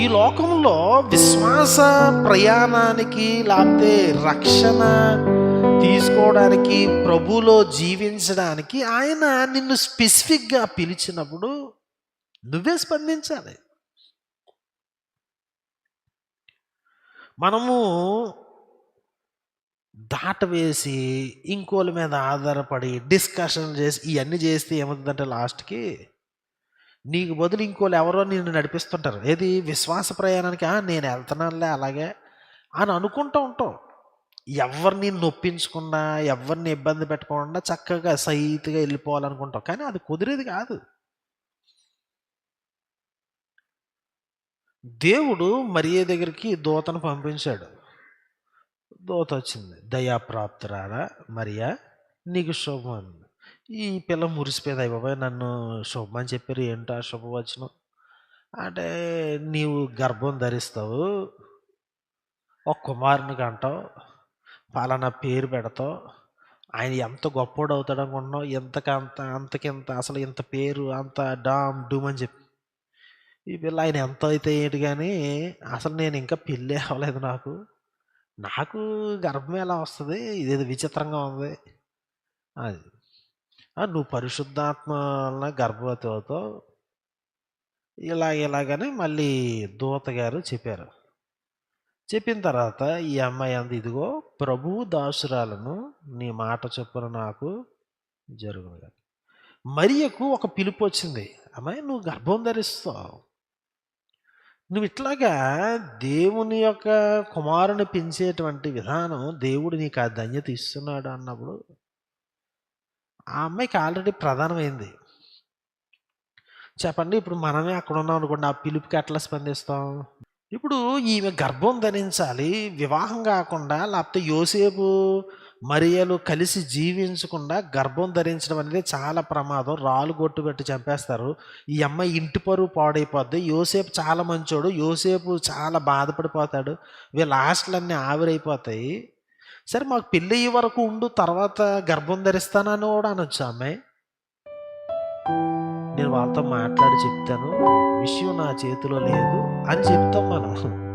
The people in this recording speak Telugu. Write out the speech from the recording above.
ఈ లోకంలో విశ్వాస ప్రయాణానికి లేకపోతే రక్షణ తీసుకోవడానికి ప్రభులో జీవించడానికి ఆయన నిన్ను స్పెసిఫిక్గా పిలిచినప్పుడు నువ్వే స్పందించాలి. మనము దాటవేసి ఇంకోళ్ళ మీద ఆధారపడి డిస్కషన్ చేసి ఇవన్నీ చేస్తే ఏమవుతుందంటే లాస్ట్కి నీకు బదులు ఇంకోళ్ళు ఎవరో నిన్ను నడిపిస్తుంటారు. ఏది? విశ్వాస ప్రయాణానికి నేను వెళ్తున్నానులే అలాగే అని అనుకుంటూ ఉంటావు ఎవరిని నొప్పించకుండా ఎవరిని ఇబ్బంది పెట్టకుండా చక్కగా సైతుగా వెళ్ళిపోవాలనుకుంటావు కానీ అది కుదిరేది కాదు. దేవుడు మరియ దగ్గరికి దూతను పంపించాడు. దూత వచ్చింది. దయాప్రాప్తురారా మరియా నీకు శుభం. ఈ పిల్ల మురిసిపోయింది అయ్య బాబాయ్! నన్ను శుభం అని చెప్పారు ఏంటో ఆ శుభవచనం? అంటే నీవు గర్భం ధరిస్తావు ఒక కుమారునికి అంటావు పలానా పేరు పెడతావు ఆయన ఎంత గొప్పోడు అవుతాడు అనుకుంటున్నావు ఇంతకంత అంతకింత అసలు ఇంత పేరు అంత డామ్ డూమ్ అని చెప్పి. ఈ పిల్ల ఆయన ఎంత అయితే ఏంటి కానీ అసలు నేను ఇంకా పెళ్ళి అవ్వలేదు నాకు. నాకు గర్భం ఎలా వస్తుంది? ఇదేదో విచిత్రంగా ఉంది. అది. నువ్వు పరిశుద్ధాత్మ వలన గర్భవతి అవుతావు ఇలా ఇలాగని మళ్ళీ దూత గారు చెప్పారు. చెప్పిన తర్వాత ఈ అమ్మాయి అంది ఇదిగో ప్రభువు దాసురాలను నీ మాట చొప్పున నాకు జరుగును మరియకు ఒక పిలుపు వచ్చింది అమ్మాయి నువ్వు గర్భం ధరిస్తావు. నువ్వు ఇట్లాగా దేవుని యొక్క కుమారుని పెంచేటువంటి విధానం దేవుడు నీకు ఆ ధన్యత ఇస్తున్నాడు అన్నప్పుడు ఆ అమ్మాయికి ఆల్రెడీ ప్రధానమైంది. చెప్పండి ఇప్పుడు మనమే అక్కడ ఉన్నాం అనుకోండి ఆ పిలుపుకి ఎట్లా స్పందిస్తాం? ఇప్పుడు ఈమె గర్భం ధరించాలి వివాహం కాకుండా లేకపోతే యోసేపు మరియలు కలిసి జీవించకుండా గర్భం ధరించడం అనేది చాలా ప్రమాదం. రాళ్ళు గొట్టు పెట్టి చంపేస్తారు. ఈ అమ్మాయి ఇంటి పరువు పాడైపోద్ది. యోసేపు చాలా మంచోడు. యోసేపు చాలా బాధపడిపోతాడు. వీళ్ళ ఆశలన్నీ ఆవిరైపోతాయి. సరే మాకు పెళ్ళి అయ్యే వరకు ఉండు తర్వాత గర్భం ధరిస్తానని కూడా అనొచ్చు అమ్మాయి? నేను వాళ్ళతో మాట్లాడి చెప్తాను విషయం నా చేతిలో లేదు అని చెప్తాం మనం.